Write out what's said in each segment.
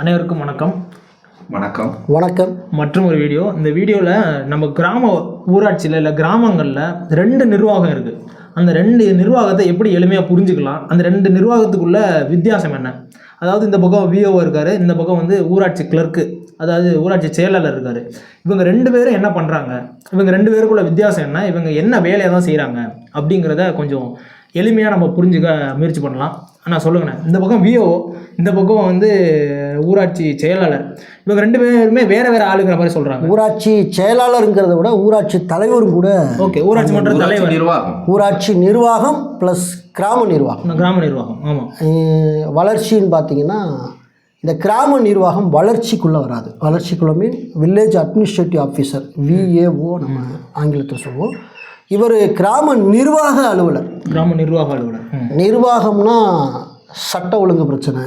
அனைவருக்கும் வணக்கம். வணக்கம். வணக்கம். மற்றும் ஒரு வீடியோ. இந்த வீடியோவில் நம்ம கிராம ஊராட்சியில் இல்லை கிராமங்களில் ரெண்டு நிர்வாகம் இருக்குது அந்த ரெண்டு நிர்வாகத்தை எப்படி எளிமையாக புரிஞ்சுக்கலாம்? அந்த ரெண்டு நிர்வாகத்துக்குள்ள வித்தியாசம் என்ன? அதாவது இந்த பக்கம் விஓ இருக்காரு இந்த பக்கம் வந்து ஊராட்சி கிளர்க்கு அதாவது ஊராட்சி செயலாளர் இருக்காரு. இவங்க ரெண்டு பேரும் என்ன பண்ணுறாங்க இவங்க ரெண்டு பேருக்குள்ள வித்தியாசம் என்ன? இவங்க என்ன வேலையை தான் செய்கிறாங்க அப்படிங்கிறத கொஞ்சம் எளிமையாக நம்ம புரிஞ்சுக்க முயற்சி பண்ணலாம். ஆனால் சொல்லுங்கண்ணே. இந்த பக்கம் விஓ இந்த பக்கம் வந்து ஊராட்சி செயலாளர். இவங்க ரெண்டு பேருமே வேற வேற ஆளுங்கிற மாதிரி சொல்கிறாங்க ஊராட்சி செயலாளருங்கிறத விட ஊராட்சி தலைவரும் கூட ஓகே ஊராட்சி மன்ற ஊராட்சி தலைவர். நிர்வாகம். ஊராட்சி நிர்வாகம் ப்ளஸ் கிராம நிர்வாகம். கிராம நிர்வாகம் ஆமாம் வளர்ச்சின்னு பார்த்தீங்கன்னா இந்த கிராம நிர்வாகம் வளர்ச்சிக்குள்ளே வராது. வளர்ச்சிக்குள்ள mean village administrative officer VAO நம்ம ஆங்கிலத்தில் சொல்லுவோம். இவர் கிராம நிர்வாக அலுவலர். கிராம நிர்வாக அலுவலர். நிர்வாகம்னா சட்ட ஒழுங்கு பிரச்சனை.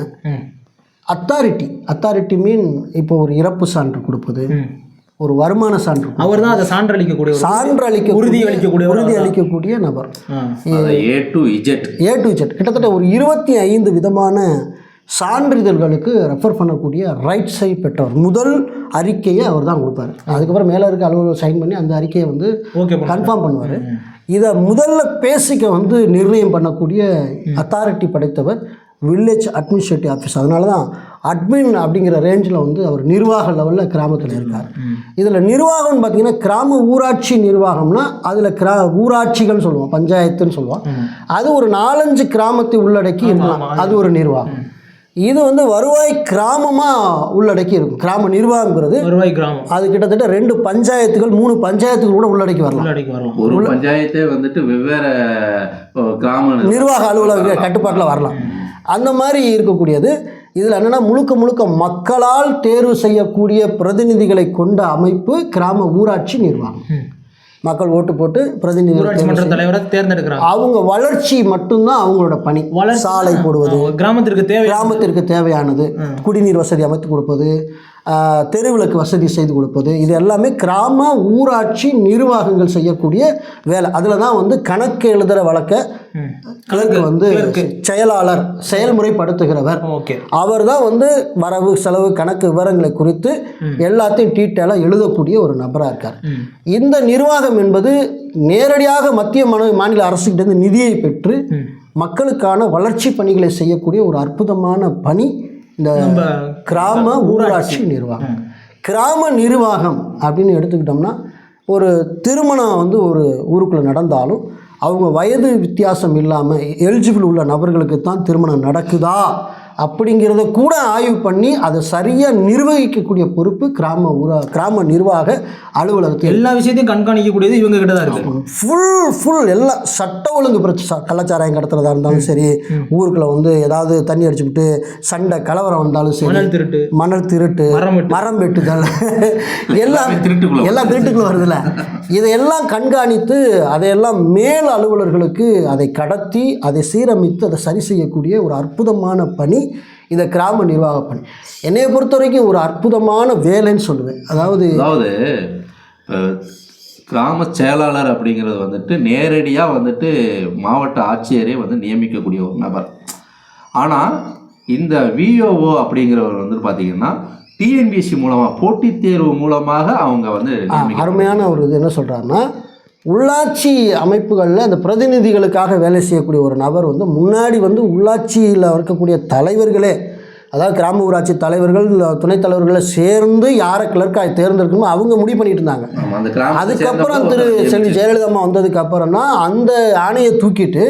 அத்தாரிட்டி அத்தாரிட்டி மீன் இப்போ ஒரு இறப்பு சான்று கொடுப்பது. ஒரு வருமான சான்று. அவர் தான் அதை சான்றளிக்கக்கூடிய ஒரு சான்று அளிக்க உறுதி அளிக்கக்கூடிய உறுதி அளிக்கக்கூடிய நபர். A to Z A to Z. கிட்டத்தட்ட ஒரு இருபத்தி ஐந்து விதமான சான்றிதழ்களுக்கு ரெஃபர் பண்ணக்கூடிய ரைட் சை பெற்றவர். முதல் அறிக்கையை அவர் தான் கொடுப்பாரு. அதுக்கப்புறம் மேலே இருக்க அலுவலர் சைன் பண்ணி அந்த அறிக்கையை வந்து கன்ஃபார்ம் பண்ணுவார். இதை முதல்ல பேசிக்க வந்து நிர்ணயம் பண்ணக்கூடிய அத்தாரிட்டி படைத்தவர் வில்லேஜ் அட்மினிஸ்ட்ரேட்டிவ் ஆஃபீஸ் அதனால தான் அட்மின் அப்படிங்கிற ரேஞ்சில் வந்து அவர் நிர்வாக லெவலில் கிராமத்தில் இருக்கார். இதில் நிர்வாகம்னு பார்த்தீங்கன்னா கிராம ஊராட்சி நிர்வாகம்னா அதில் கிரா ஊராட்சிகள்னு சொல்லுவோம் பஞ்சாயத்துன்னு சொல்லுவோம். அது ஒரு நாலஞ்சு கிராமத்தை உள்ளடக்கி இருக்கலாம். அது ஒரு நிர்வாகம். இது வந்து வருவாய் கிராமமாக உள்ளடக்கி இருக்கும் கிராம நிர்வாகங்கிறது வருவாய் கிராமம். அது கிட்டத்தட்ட ரெண்டு பஞ்சாயத்துகள் மூணு பஞ்சாயத்துகள் கூட உள்ளடக்கி வரலாம். உள்ளடக்கி வரலாம். ஒரு பஞ்சாயத்தே வந்துட்டு வெவ்வேறு கிராம நிர்வாக அலுவலக கட்டுப்பாட்டில் வரலாம். அந்த மாதிரி இருக்கக்கூடியது. இதில் என்னென்னா முழுக்க முழுக்க மக்களால் தேர்வு செய்யக்கூடிய பிரதிநிதிகளை கொண்ட அமைப்பு கிராம ஊராட்சி நிர்வாகம். மக்கள் ஓட்டு போட்டு மன்ற தலைவரை தேர்ந்தெடுக்கிறாங்க. அவங்க வளர்ச்சி மட்டும்தான் அவங்களோட பணி. சாலை போடுவது. கிராமத்திற்கு தேவை கிராமத்திற்கு தேவையானது. குடிநீர் வசதி அமைத்து கொடுப்பது. தெருவிளக்கு வசதி செய்து கொடுப்பது. இது எல்லாமே கிராம ஊராட்சி நிர்வாகங்கள் செய்யக்கூடிய வேலை. அதில் தான் வந்து கணக்கு எழுதுகிற வழக்க. கிளர்க்கு வந்து செயலாளர் செயல்முறைப்படுத்துகிறவர். அவர் தான் வந்து வரவு செலவு கணக்கு விவரங்களை குறித்து எல்லாத்தையும் டீட்டெயிலாக எழுதக்கூடிய ஒரு நபராக இருக்கார். இந்த நிர்வாகம் என்பது நேரடியாக மத்திய மாநில அரசுகிட்டேருந்து நிதியை பெற்று. மக்களுக்கான வளர்ச்சி பணிகளை செய்யக்கூடிய ஒரு அற்புதமான பணி. இந்த கிராம ஊராட்சி நிர்வாகம். கிராம நிர்வாகம் அப்படின்னு எடுத்துக்கிட்டோம்னா ஒரு திருமணம் வந்து ஒரு ஊருக்குள்ளே நடந்தாலும் அவங்க வயது வித்தியாசம் இல்லாமல் எலிஜிபிள் உள்ள நபர்களுக்கு தான் திருமணம் நடக்குதா? அப்படிங்கிறத கூட ஆய்வு பண்ணி அதை சரியாக நிர்வகிக்கக்கூடிய பொறுப்பு கிராம ஊரா கிராம நிர்வாக அலுவலகத்தில் எல்லா விஷயத்தையும் கண்காணிக்கக்கூடியது இவங்க கிட்ட தான் இருக்கு. ஃபுல் ஃபுல் எல்லாம் சட்ட ஒழுங்கு பிரச்சனை கள்ளச்சாராயம் கடத்துறதா இருந்தாலும் சரி ஊருக்குள்ள வந்து ஏதாவது தண்ணி அடிச்சுக்கிட்டு சண்டை கலவரம் வந்தாலும் சரி மணல் திருட்டு. மணல் திருட்டு மரம் வெட்டு. மரம் வெட்டுதல். எல்லாம் எல்லாம் திருட்டுக்குள்ள வருதுல்ல. இதையெல்லாம் கண்காணித்து அதையெல்லாம் மேல் அலுவலர்களுக்கு அதை கடத்தி அதை சீரமைத்து அதை சரி செய்யக்கூடிய ஒரு அற்புதமான பணி இந்த கிராம நிர்வாக பணி என்னைய பொறுத்த வரைக்கும் ஒரு அற்புதமான வேலைன்னு சொல்லுவேன். அதாவது அதாவது கிராம செயலாளர் அப்படிங்கிறது வந்துட்டு நேரடியாக வந்துட்டு மாவட்ட ஆட்சியரே வந்து நியமிக்கக்கூடிய ஒரு நபர். ஆனால் இந்த விஓஓ அப்படிங்கிறவர் வந்து பார்த்தீங்கன்னா டிஎன்பிஎஸ்சி மூலமாக போட்டித் தேர்வு மூலமாக அவங்க வந்து அருமையான ஒரு இது என்ன சொல்கிறாருன்னா உள்ளாட்சி அமைப்புகளில் அந்த பிரதிநிதிகளுக்காக வேலை செய்யக்கூடிய ஒரு நபர் வந்து முன்னாடி வந்து உள்ளாட்சியில் இருக்கக்கூடிய தலைவர்களே அதாவது கிராம ஊராட்சி தலைவர்கள் துணைத் தலைவர்களை சேர்ந்து யாரை கிளர்க்காய் தேர்ந்தெடுக்கணுமோ அவங்க முடிவு பண்ணிட்டு இருந்தாங்க அதுக்கப்புறம் திரு செல்வி ஜெயலலிதா அம்மா வந்ததுக்கு அந்த ஆணையை தூக்கிட்டு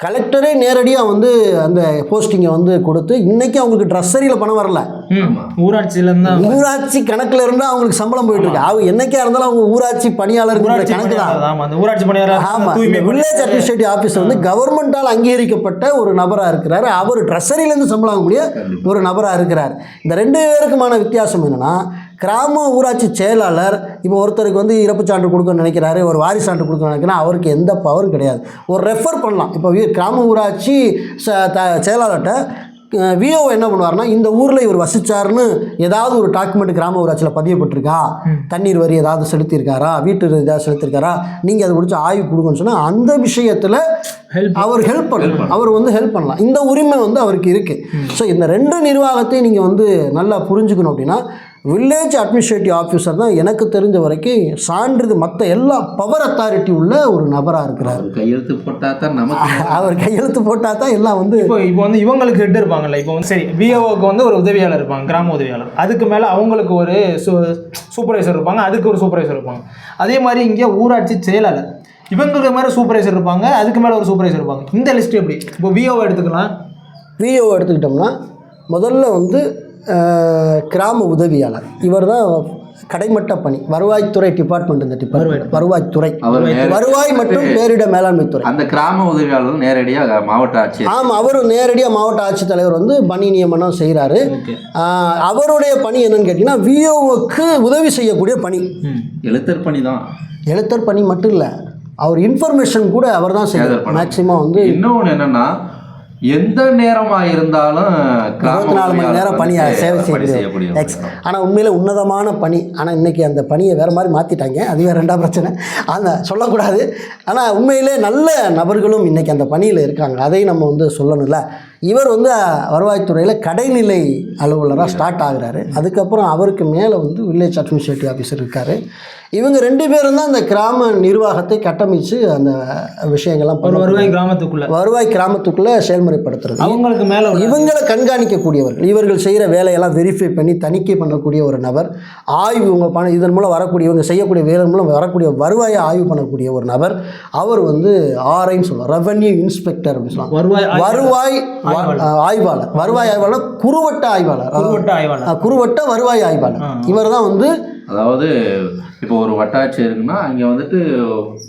கலெக்டரே நேரடியாக வந்து அந்த போஸ்டிங்கை வந்து கொடுத்து இன்னைக்கு அவங்களுக்கு ட்ரெஸ்ஸரியில் பணம் வரல. ஊராட்சியில இருந்தா ஊராட்சி கணக்குல இருந்தால் அவங்களுக்கு சம்பளம் போயிட்டு இருக்கு. அவங்க என்னைக்கா இருந்தாலும் அவங்க ஊராட்சி பணியாளர்கள் ஊராட்சி கணக்கு தான். பணியாளர் ஆமா அந்த ஊராட்சி பணியாளர் ஆமா வில்லேஜ் அட்மினிஸ்ட்ரேட்டிவ் ஆஃபீஸர் வந்து கவர்மெண்டால் அங்கீகரிக்கப்பட்ட ஒரு நபராக இருக்கிறாரு. அவர் ட்ரெஸரியிலேருந்து சம்பளம் வாங்கக்கூடிய ஒரு நபராக இருக்கிறார். இந்த ரெண்டு பேருக்குமான வித்தியாசம் என்னன்னா கிராம ஊராட்சி செயலாளர் இப்போ ஒருத்தருக்கு வந்து இறப்பு சான்று கொடுக்கணும்னு நினைக்கிறாரு ஒரு வாரிசு சான்று கொடுக்கணும்னு நினைக்கிறா அவருக்கு எந்த பவரும் கிடையாது. ஒரு ரெஃபர் பண்ணலாம். இப்போ கிராம ஊராட்சி ச- த- செயலாளர்கிட்ட விஓ என்ன பண்ணுவார்னா இந்த ஊரில் இவர் வசிச்சாருன்னு ஏதாவது ஒரு டாக்குமெண்ட் கிராம ஊராட்சியில் பதியப்பட்டிருக்கா? தண்ணீர் வரி ஏதாவது செலுத்தியிருக்காரா? வீட்டு ஏதாவது செலுத்தியிருக்காரா? நீங்கள் அதை குறித்து ஆய்வு கொடுங்கன்னு சொன்னால் அந்த விஷயத்தில் ஹெல்ப் அவர் ஹெல்ப் பண்ணலாம். அவர் வந்து ஹெல்ப் பண்ணலாம். இந்த உரிமை வந்து அவருக்கு இருக்குது ஸோ இந்த ரெண்டு நிர்வாகத்தையும் நீங்கள் வந்து நல்லா புரிஞ்சுக்கணும் அப்படின்னா வில்லேஜ் அட்மினிஸ்ட்ரேட்டிவ் ஆஃபீஸர் தான் எனக்கு தெரிஞ்ச வரைக்கும் சான்றிதழ் மற்ற எல்லா பவர் அத்தாரிட்டி உள்ள ஒரு நபராக இருக்கிறார். அவர் கையெழுத்து போட்டா தான் நமக்கு அவர் கையெழுத்து போட்டால் தான் எல்லாம் வந்து இப்போ இப்போ வந்து இவங்களுக்கு ஹெட் இருப்பாங்கல்ல இப்போ வந்து சரி விஓக்கு வந்து ஒரு உதவியாளர் இருப்பாங்க கிராம உதவியாளர். அதுக்கு மேலே அவங்களுக்கு ஒரு சூ சூப்பர்வைசர் இருப்பாங்க அதுக்கு ஒரு சூப்பர்வைசர் இருப்பாங்க. அதே மாதிரி இங்கே ஊராட்சி செயலாளர். இவங்களுக்கு மேலே சூப்பர்வைசர் இருப்பாங்க அதுக்கு மேலே ஒரு சூப்பர்வைசர் இருப்பாங்க. இந்த லிஸ்ட் எப்படி? இப்போ விஓவை எடுத்துக்கலாம். விஓ எடுத்துக்கிட்டோம்னா முதல்ல வந்து கிராம உதவியாளர். இவர் தான் கடைமட்ட பணி. வருவாய்த்துறை டிபார்ட்மெண்ட் இந்த டிபார்ட்மெண்ட் வருவாய்த்துறை. வருவாய் மற்றும் பேரிடர் மேலாண்மை துறை. அந்த கிராம உதவியாளர் நேரடியாக மாவட்ட ஆட்சியர். ஆமாம் அவர் நேரடியாக மாவட்ட ஆட்சித்தலைவர் வந்து பணி நியமனம் செய்கிறாரு அவருடைய பணி என்னன்னு கேட்டிங்கன்னா விஓவுக்கு உதவி செய்யக்கூடிய பணி. எழுத்தர் பணி தான். எழுத்தர் பணி மட்டும் இல்லை அவர் இன்ஃபர்மேஷன் கூட அவர் தான் பணி. மேக்சிமம் வந்து இன்னொன்று என்னன்னா எந்த நேரமா இருந்தாலும் இருபத்தி நாலு மணி நேரம் பணி வந்துட்டு சேவை செய்யக்கூடிய எக்ஸ் ஆனால் உண்மையில் உன்னதமான பணி. ஆனால் இன்றைக்கி அந்த பணியை வேறு மாதிரி மாற்றிட்டாங்க அது வேறு ரெண்டாம் பிரச்சனை. அந்த சொல்லக்கூடாது. ஆனால் உண்மையிலே நல்ல நபர்களும் இன்றைக்கி அந்த பணியில் இருக்காங்க. அதையும் நம்ம வந்து சொல்லணும்ல. இவர் வந்து வருவாய்த்துறையில் கடைநிலை அலுவலராக ஸ்டார்ட் ஆகுறாரு. அதுக்கப்புறம் அவருக்கு மேலே வந்து வில்லேஜ் அட்மினிஸ்ட்ரேட்டிவ் ஆஃபீஸர் இருக்கார். இவங்க ரெண்டு பேரும் தான் அந்த கிராம நிர்வாகத்தை கட்டமைச்சு அந்த விஷயங்கள்லாம். வருவாய் கிராமத்துக்குள்ள. வருவாய் கிராமத்துக்குள்ளே செயல்முறைப்படுத்துறது. அவங்களுக்கு மேலே இவங்களை கண்காணிக்கக்கூடியவர்கள் இவர்கள் செய்கிற வேலையெல்லாம் வெரிஃபை பண்ணி தணிக்கை பண்ணக்கூடிய ஒரு நபர் ஆய்வு இவங்க பண்ண இதன் மூலம் வரக்கூடிய இவங்க செய்யக்கூடிய வேலை மூலம் வரக்கூடிய வருவாயை ஆய்வு பண்ணக்கூடிய ஒரு நபர் அவர் வந்து ஆர்ஐன்னு சொல்லுவார் ரெவன்யூ இன்ஸ்பெக்டர் அப்படின்னு சொல்லுவாங்க. வருவாய் ஆய்வாளர். வருவாய் ஆய்வாளர். வருவாய் ஆய்வாளர் குறுவட்ட ஆய்வாளர். குறுவட்ட ஆய்வாளர். குறுவட்ட வருவாய் ஆய்வாளர். இவர் தான் வந்து அதாவது இப்போ ஒரு வட்டாட்சியர் இருக்குன்னா அங்கே வந்துட்டு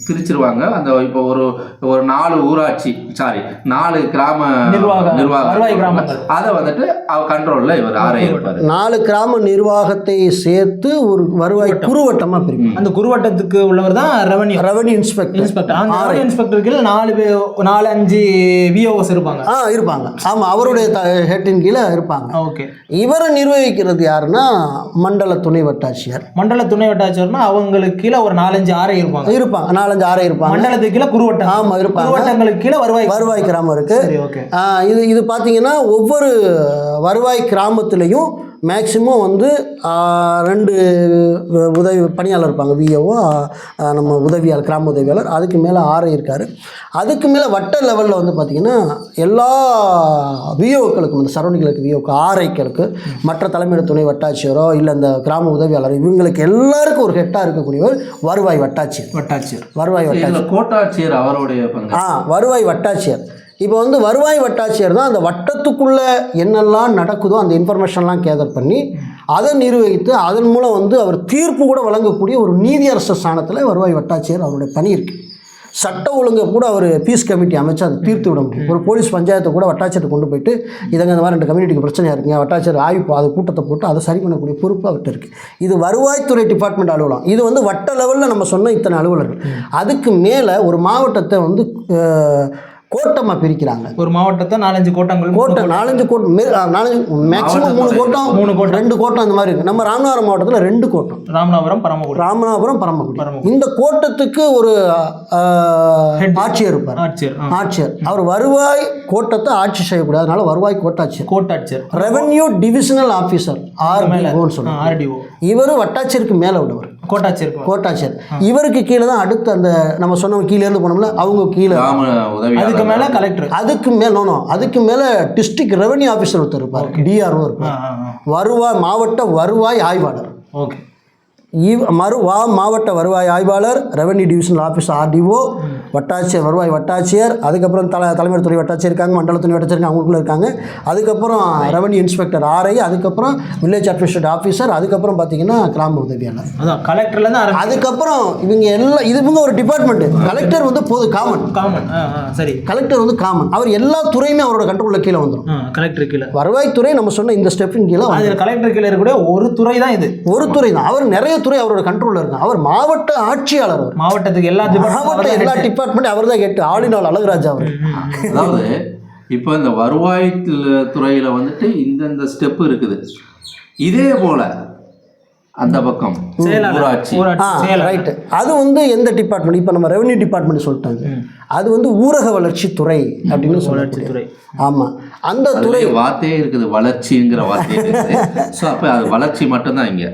பிரிச்சிருவாங்க. அந்த இப்போ ஒரு ஒரு நாலு ஊராட்சி சாரி நாலு கிராம நிர்வாக- நிர்வாகம். அதை வந்துட்டு அவர் கண்ட்ரோலில் இவர் ஆரே இருப்பார் நாலு கிராம நிர்வாகத்தை சேர்த்து ஒரு வருவாய் குறுவட்டமாக பிரிக்கும் அந்த குறுவட்டத்துக்கு உள்ளவர் தான் ரெவன்யூ ரெவன்யூ இன்ஸ்பெக்டர் இன்ஸ்பெக்டர் அந்த ரெவன்யூ இன்ஸ்பெக்டர் கீழே நாலு பேர் நாலு அஞ்சு விஓஸ் இருப்பாங்க. ஆ இருப்பாங்க. ஆமாம் அவருடைய ஹெட்டின் கீழே இருப்பாங்க. ஓகே. இவரை நிர்வகிக்கிறது யாருன்னா மண்டல துணை வட்டாட்சியர். மண்டல துணை வட்டாட்சியர்னா அவங்களுக்கு கீழே ஒரு நாலஞ்சு ஆறை இருப்பாங்க. இருப்பாங்க. நாலஞ்சு ஆறு இருப்பாங்க. மண்டலத்துக்கு கீழே குறுவட்டம் ஆமா இருப்பாங்க. குறுவட்டங்களுக்கு கீழே வருவாய். வருவாய் கிராமம் இருக்கு. சரி ஓகே ஆ, இது இது பார்த்தீங்கன்னா ஒவ்வொரு வருவாய் கிராமத்துலேயும் மேக்சிமம் வந்து ரெண்டு உதவி பணியாளர் இருப்பாங்க. விஓஓ நம்ம உதவியாளர் கிராம உதவியாளர். அதுக்கு மேலே ஆறு இருக்கார். அதுக்கு மேலே வட்ட லெவலில் வந்து பார்த்திங்கன்னா எல்லா விஓக்களுக்கும் இந்த சரௌண்டிங்களுக்கு விஓக்கு ஆர்ஐக்களுக்கு மற்ற தலைமையிட துணை வட்டாட்சியரோ இல்லை இந்த கிராம உதவியாளர் இவங்களுக்கு எல்லாருக்கும் ஒரு ஹெட்டாக இருக்கக்கூடியவர் வருவாய் வட்டாட்சியர். வட்டாட்சியர். வருவாய் வட்டாட்சியர். கோட்டாட்சியர் அவருடைய ஆ வருவாய் வட்டாட்சியர். இப்போ வந்து வருவாய் வட்டாட்சியர் தான் அந்த வட்டத்துக்குள்ளே என்னெல்லாம் நடக்குதோ அந்த இன்ஃபர்மேஷன்லாம் கேதர் பண்ணி அதை நிர்வகித்து அதன் மூலம் வந்து அவர் தீர்ப்பு கூட வழங்கக்கூடிய ஒரு நீதியரசர் ஸ்தானத்தில் வருவாய் வட்டாட்சியர் அவருடைய பணி இருக்குது சட்ட ஒழுங்கை கூட அவர் பீஸ் கமிட்டி அமைச்சு அதை தீர்த்து விட முடியும். ஒரு போலீஸ் பஞ்சாயத்தை கூட வட்டாட்சியத்தை கொண்டு போயிட்டு இதங்க இந்த மாதிரி ரெண்டு கம்யூனிட்டிக்கு பிரச்சனையாக இருக்குங்க வட்டாட்சியர் ஆய்வு அது கூட்டத்தை போட்டு அதை சரி பண்ணக்கூடிய பொறுப்பு அவர்கிட்ட இருக்குது இது வருவாய்த்துறை டிபார்ட்மெண்ட் அலுவலகம். இது வந்து வட்ட லெவலில் நம்ம சொன்ன இத்தனை அலுவலர்கள். அதுக்கு மேலே ஒரு மாவட்டத்தை வந்து கோட்டமாக பிரிக்கிறாங்க. ஒரு மாவட்டத்தை நாலஞ்சு கோட்டங்கள் கோட்டம். நாலஞ்சு கோட்டம் நாலஞ்சு மேக்ஸிமம் மூணு கோட்டம் மூணு கோட்டம். ரெண்டு கோட்டம் அந்த மாதிரி இருக்குது நம்ம ராமநாதபுரம் மாவட்டத்தில் ரெண்டு கோட்டம். ராமநாதபுரம் பரமக்குடி. ராமநாதபுரம் பரமக்குடி. இந்த கோட்டத்துக்கு ஒரு ஆட்சியர் இருப்பார். ஆட்சியர். ஆட்சியர். அவர் வருவாய் கோட்டத்தை ஆட்சி செய்யக்கூடாது. அதனால வருவாய் கோட்டாட்சியர். கோட்டாட்சியர். ரெவென்யூ டிவிஷனல் ஆஃபீஸர் ஆர்டிஓன்னு சொல்லுவாங்க. ஆர்டிஓ இவர் வட்டாட்சியருக்கு மேலே உள்ளவர். கோட்டாட்சியர் கோட்டாட்சியர் இவருக்கு கீழே தான் அடுத்து அந்த நம்ம சொன்னவங்க கீழே இருந்து போனோம்ல அவங்க கீழே. கிராம உதவியாளர் அதுக்கு மேல கலெக்டர். அதுக்கு மேல நோ, நோ அதுக்கு மேலே டிஸ்ட்ரிக்ட் ரெவென்யூ ஆஃபீஸர் ஒருத்தர் இருப்பார் டிஆர்ஓ இருப்பார். வருவாய் மாவட்ட வருவாய் ஆய்வாளர். ஓகே இவ் மறு வா மாவட்ட வருவாய் ஆய்வாளர் ரெவென்யூ டிவிஷனல் ஆஃபீஸ் ஆர்டிஓ வட்டாட்சியர் வருவாய் வட்டாட்சியர் அதுக்கப்புறம் தலை தலைமை துறை வட்டாட்சியர் இருக்காங்க மண்டல துணை வட்டாட்சியர் இருக்காங்க, அவங்களுக்குள்ள இருக்காங்க. அதுக்கப்புறம் ரெவென்யூ இன்ஸ்பெக்டர் ஆர்ஐ அதுக்கப்புறம் வில்லேஜ் அட்மினிஸ்ட்ரேட் ஆஃபீஸர் அதுக்கப்புறம் பார்த்தீங்கன்னா கிராம உதவியாளர். அதான் கலெக்டர்ல இருந்து ஆரம்பி அதுக்கப்புறம் இவங்க எல்லாம் இது இவங்க ஒரு டிபார்ட்மெண்ட்டு கலெக்டர் வந்து பொது காமன் காமன் சரி. கலெக்டர் வந்து காமன் அவர் எல்லா துறையுமே அவரோட கண்ட்ரோலில் கீழே வந்துடும் கலெக்டர் கீழே. வருவாய்த்துறை நம்ம சொன்ன இந்த ஸ்டெப்பின் கீழே. அதில் கலெக்டர் கீழே இருக்கக்கூடிய ஒரு துறை தான் இது. ஒரு துறை தான். அவர் நிறைய துறை அவரோட கண்ட்ரோலில் இருக்கு அவர் மாவட்ட ஆட்சியாளர் மாவட்டத்துக்கு எல்லா மாவட்ட எல்லா டிபார்ட்மெண்ட் அவர் தான் கேட்டு ஆல் அழகுராஜா அவர். அதாவது இப்போ இந்த வருவாய் துறையில் வந்துட்டு இந்தந்த ஸ்டெப் இருக்குது. இதே போல அந்த பக்கம். ஊராட்சி. ரைட்டு அது வந்து எந்த டிபார்ட்மெண்ட் இப்போ நம்ம ரெவன்யூ டிபார்ட்மெண்ட் சொல்லிட்டாங்க. அது வந்து ஊரக வளர்ச்சி துறை அப்படின்னு சொல்லக்கூடிய துறை ஆமாம் அந்த துறை வார்த்தையே இருக்குது வளர்ச்சிங்கிற வார்த்தையே இருக்குது. ஸோ அப்போ அது வளர்ச்சி மட்டும்தான் இங்கே.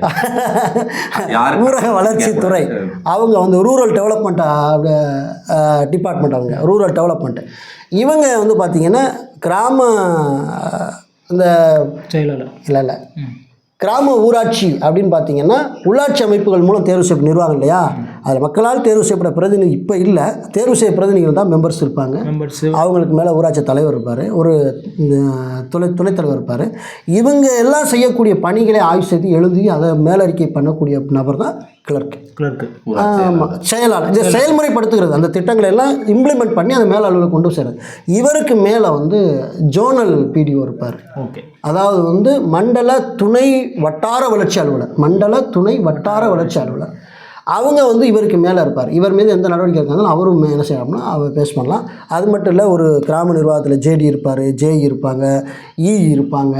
யாருக்கு ஊரக வளர்ச்சி துறை அவங்க வந்து ரூரல் டெவலப்மெண்ட் டிபார்ட்மெண்ட் அவங்க ரூரல் டெவலப்மெண்ட் இவங்க வந்து பார்த்திங்கன்னா கிராம இந்த செயலாளர். இல்லை இல்லை. கிராம ஊராட்சி அப்படின்னு பார்த்தீங்கன்னா உள்ளாட்சி அமைப்புகள் மூலம் தேர்வு செய்யப்படும் நிர்வாகம் இல்லையா? அதில் மக்களால் தேர்வு செய்யப்பட்ட பிரதிநிதி இப்போ இல்லை. தேர்வு செய்ய பிரதிநிதிகள் தான் மெம்பர்ஸ் இருப்பாங்க. மெம்பர்ஸ் அவங்களுக்கு மேலே ஊராட்சி தலைவர் இருப்பார். ஒரு துணை துணைத் தலைவர் இருப்பார். இவங்க எல்லாம் செய்யக்கூடிய பணிகளை ஆய்வு செய்து எழுதி அதை மேலறிக்கை பண்ணக்கூடிய நபர் தான் கிளர்க் கிளர்க்கு ஆமாம் செயலாளர். செயல்முறைப்படுத்துகிறது. அந்த திட்டங்களை எல்லாம் இம்ப்ளிமெண்ட் பண்ணி அதை மேல் அலுவலகம் கொண்டு சேர்றது. இவருக்கு மேலே வந்து ஜோனல் பிடிஓ இருப்பார். ஓகே அதாவது வந்து மண்டல துணை வட்டார வளர்ச்சி அலுவலர். மண்டல துணை வட்டார வளர்ச்சி அலுவலர். அவங்க வந்து இவருக்கு மேலே இருப்பார். இவர் மீது எந்த நடவடிக்கை இருக்காங்களோ அவரும் என்ன செய்யலாம்னா அவர் பேஸ் பண்ணலாம். அது மட்டும் இல்லை ஒரு கிராம நிர்வாகத்தில் ஜேடி இருப்பார் ஜேஇ இருப்பாங்க இ இருப்பாங்க.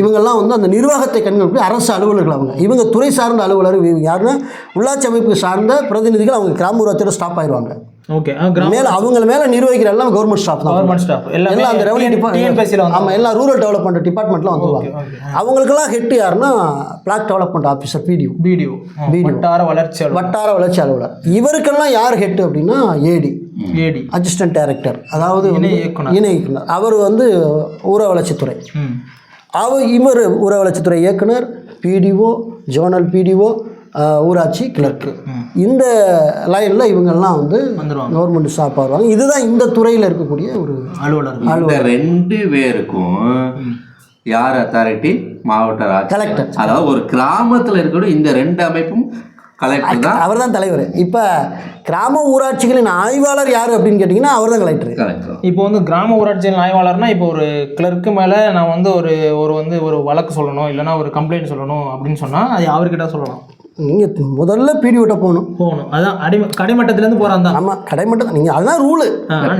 இவங்கெல்லாம் வந்து அந்த நிர்வாகத்தை கண்காணிப்பு அரசு அலுவலர்கள் அவங்க. இவங்க துறை சார்ந்த அலுவலர் யாருன்னா உள்ளாட்சி அமைப்பு சார்ந்த பிரதிநிதிகள் அவங்க கிராம ஊராட்சியோட ஸ்டாப் ஆயிடுவாங்க ஓகே மேலே அவங்கள மேலே நிர்வகிக்கிற எல்லாம் கவர்மெண்ட் ஸ்டாஃப் தான். கவர்மெண்ட் ஸ்டாஃப் எல்லாமே அந்த ரெவன்யூ டிபார்ட்மெண்ட் ஆமாம் எல்லாம் ரூரல் டெவலப்மெண்ட் டிபார்ட்மெண்ட்டில் வந்துருவாங்க ஓகே அவங்களுக்கெல்லாம் ஹெட் யாருன்னா block development officer BDO BDO வட்டார வளர்ச்சி வட்டார வளர்ச்சி அலுவலர். இவருக்கெல்லாம் யார் ஹெட் அப்படின்னா ஏடி ஏடி அசிஸ்டன்ட் டைரக்டர் அதாவது இணை இயக்குனர். இணை இயக்குனர். அவர் வந்து ஊர வளர்ச்சித்துறை அவர் இவர் ஊர வளர்ச்சித்துறை இயக்குனர் பிடிஓ ஜோனல் பிடிஓ ஊராட்சி கிளர்க்கு இந்த லைனில் இவங்கெல்லாம் வந்து கவர்மெண்ட் ஸ்டாஃப் வருவாங்க. இதுதான் இந்த துறையில் இருக்கக்கூடிய ஒரு அலுவலர் இந்த ரெண்டு பேருக்கும் யார் அத்தாரிட்டி மாவட்ட கலெக்டர் அதாவது ஒரு கிராமத்தில் இருக்கக்கூடிய இந்த ரெண்டு அமைப்பும் கலெக்டர் தான். அவர் தான் தலைவர். இப்போ கிராம ஊராட்சிகளின் ஆய்வாளர் யார் அப்படின்னு கேட்டிங்கன்னா அவர் தான் கலெக்டர் இப்போ வந்து கிராம ஊராட்சியின் ஆய்வாளர்னா இப்போ ஒரு கிளர்க்கு மேலே நான் வந்து ஒரு ஒரு வந்து ஒரு வழக்கு சொல்லணும் இல்லைன்னா ஒரு கம்ப்ளைண்ட் சொல்லணும் அப்படின்னு சொன்னால் அது அவர்கிட்ட சொல்லலாம் நீங்கள் முதல்ல பிடிஓட்ட போகணும். போகணும். அதான் அடிம கடைமட்டத்துலேருந்து போகிறான் தான். ஆமாம் கடைமட்டம் நீங்கள் அதுதான் ரூலு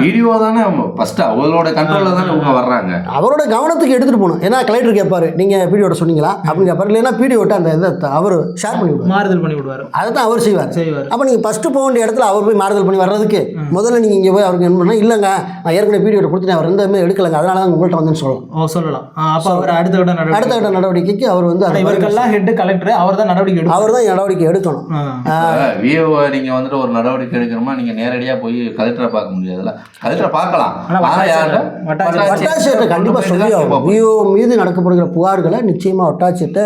வீடியோ தானே ஃபர்ஸ்ட் அவங்களோட கண்ட்ரோலில் தானே இவங்க வர்றாங்க. அவரோட கவனத்துக்கு எடுத்துகிட்டு போகணும். ஏன்னா கலெக்டர் கேட்பாரு நீங்கள் பிடிஓட்ட சொன்னீங்களா? அப்படின்னு கேட்பாரு இல்லைன்னா பிடிஓட்ட அந்த இதை அவர் ஷேர் பண்ணி மாறுதல் பண்ணி விடுவார் அதை தான் அவர் செய்வார். செய்வார். அப்போ நீங்கள் ஃபஸ்ட்டு போக வேண்டிய இடத்துல அவர் போய் மாறுதல் பண்ணி வர்றதுக்கு முதல்ல நீங்கள் இங்கே போய் அவருக்கு என்ன பண்ணால் இல்லைங்க நான் ஏற்கனவே பிடிஓட்ட கொடுத்துட்டேன் அவர் எந்த எடுக்கலைங்க. அதனால தான் உங்கள்கிட்ட வந்தேன்னு சொல்லலாம் ஓ சொல்லலாம். அப்போ அவர் அடுத்த கட்ட நடவடிக்கை அடுத்த கட்ட நடவடிக்கைக்கு அவர் வந்து இவருக்கெல்லாம் ஹெட் கலெக்டர் அவர் தான் நடவடிக்கை எடுப்பார் அவர் தான் நடவடிக்கை எடுக்கணும். விஓ நீங்க வந்துட்டு ஒரு நடவடிக்கை எடுக்கணுமா? நீங்க நேரடியா போய் கலெக்டரை பார்க்க முடியாதுல்ல. கலெக்டரை பார்க்கலாம். வட்டாட்சியர்கிட்ட கண்டிப்பாக சொல்லி ஆகணும். விஓ மீது நடக்கப்படுகிற புகார்களை நிச்சயமாக வட்டாட்சியர்கிட்ட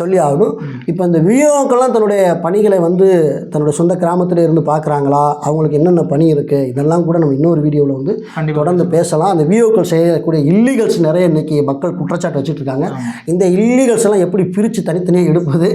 சொல்லி ஆகணும். இப்போ இந்த விஓக்கெல்லாம் தன்னுடைய பணிகளை வந்து தன்னுடைய சொந்த கிராமத்தில் இருந்து பார்க்குறாங்களா? அவங்களுக்கு என்னென்ன பணி இருக்குது இதெல்லாம் கூட நம்ம இன்னொரு வீடியோவில் வந்து. தொடர்ந்து பேசலாம். அந்த விஓக்கள் செய்யக்கூடிய இல்லீகல்ஸ் நிறைய இன்னைக்கு மக்கள் குற்றச்சாட்டு வச்சுட்டு இருக்காங்க இந்த இல்லீகல்ஸ் எல்லாம் எப்படி பிரித்து தனித்தனியாக எடுப்பது?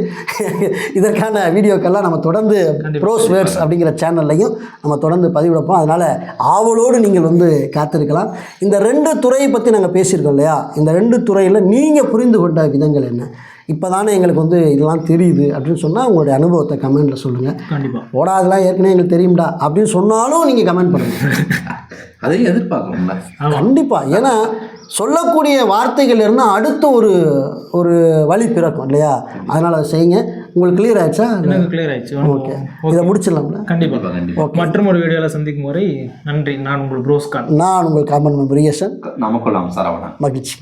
இதற்கான வீடியோக்கெல்லாம் நம்ம தொடர்ந்து ப்ரோஸ் வேர்ட்ஸ் அப்படிங்கிற சேனல்லையும் நம்ம தொடர்ந்து பதிவிடப்போம் அதனால் ஆவலோடு நீங்கள் வந்து காத்திருக்கலாம். இந்த ரெண்டு துறையை பற்றி நாங்கள் பேசியிருக்கோம் இல்லையா? இந்த ரெண்டு துறையில் நீங்கள் புரிந்து கொண்ட விதங்கள் என்ன? இப்போ தானே எங்களுக்கு வந்து இதெல்லாம் தெரியுது அப்படின்னு சொன்னால் உங்களுடைய அனுபவத்தை கமெண்ட்டில் சொல்லுங்கள் கண்டிப்பா. போடா அதெல்லாம் ஏற்கனவே எங்களுக்கு தெரியும்டா அப்படின்னு சொன்னாலும் நீங்கள் கமெண்ட் பண்ணுங்கள் அதையும் எதிர்பார்க்கணும்ல. கண்டிப்பாக ஏன்னா சொல்லக்கூடிய வார்த்தைகள் இருந்தால் அடுத்த ஒரு ஒரு வழி பிறக்கும் இல்லையா? அதனால் அதை செய்யுங்க. உங்களுக்கு கிளியர் ஆயிடுச்சா? கிளியர் ஆயிடுச்சு. ஓகே. இதை முடிச்சிடலாம்ல? கண்டிப்பா. கண்டிப்பா மற்றும் ஒரு வீடியோவில் சந்திக்கும் வரை நன்றி. நான் உங்கள் ப்ரோஸ்கான் நான் உங்கள் காமன் மெம்பர் ரியசன் நமக்குள்ளாம் சரவணன். மகிழ்ச்சி.